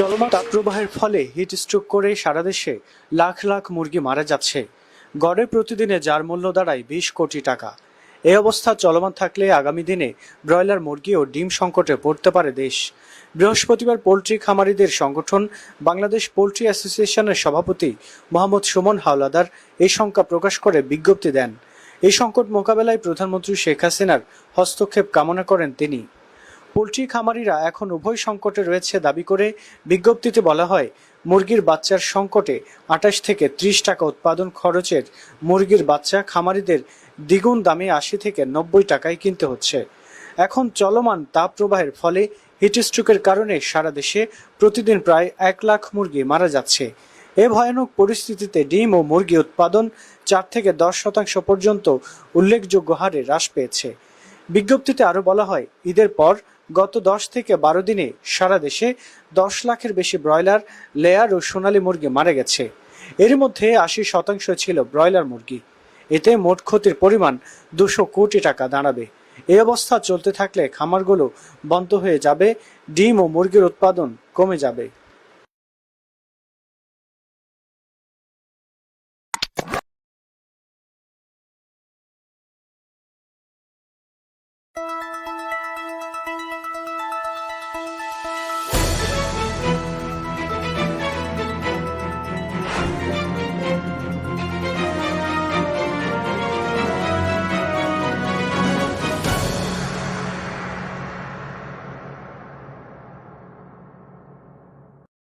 চলমান তাপপ্রবাহের ফলে heat stroke করে সারা দেশে লাখ লাখ মুরগি মারা যাচ্ছে। গড়ে প্রতিদিনে যার মূল্য দাঁড়ায় বিশ কোটি টাকা। এই অবস্থা চলমান থাকলে আগামী দিনে ব্রয়লার মুরগি ও ডিম সংকটে পড়তে পারে দেশ। বৃহস্পতিবার পোলট্রি খামারিদের সংগঠন বাংলাদেশ পোলট্রি অ্যাসোসিয়েশনের সভাপতি মোহাম্মদ সুমন হাওলাদার এই শঙ্কা প্রকাশ করে বিজ্ঞপ্তি দেন। এই সংকট মোকাবেলায় প্রধানমন্ত্রী শেখ হাসিনার হস্তক্ষেপ কামনা করেন তিনি। পোলট্রি খামারিরা এখন উভয় সংকটে রয়েছে দাবি করে বিজ্ঞপ্তিতে বলা হয়, মুরগির বাচ্চার সংকটে আঠাশ থেকে ত্রিশ টাকা উৎপাদন খরচের মুরগির বাচ্চা খামারিদের দ্বিগুণ দামে আশি থেকে নব্বই টাকায় কিনতে হচ্ছে। এখন চলমান তাপ প্রবাহের ফলে হিটস্ট্রোকের কারণে সারা দেশে প্রতিদিন প্রায় এক লাখ মুরগি মারা যাচ্ছে। এ ভয়ানক পরিস্থিতিতে ডিম ও মুরগি উৎপাদন চার থেকে দশ শতাংশ পর্যন্ত উল্লেখযোগ্য হারে হ্রাস পেয়েছে। বিজ্ঞপ্তিতে আরও বলা হয়, ঈদের পর গত দশ থেকে বারো দিনে সারা দেশে দশ লাখের বেশি ব্রয়লার, লেয়ার ও সোনালী মুরগি মারা গেছে। এর মধ্যে আশি শতাংশ ছিল ব্রয়লার মুরগি। এতে মোট ক্ষতির পরিমাণ দুশো কোটি টাকা দাঁড়াবে। এই অবস্থা চলতে থাকলে খামারগুলো বন্ধ হয়ে যাবে, ডিম ও মুরগির উৎপাদন কমে যাবে।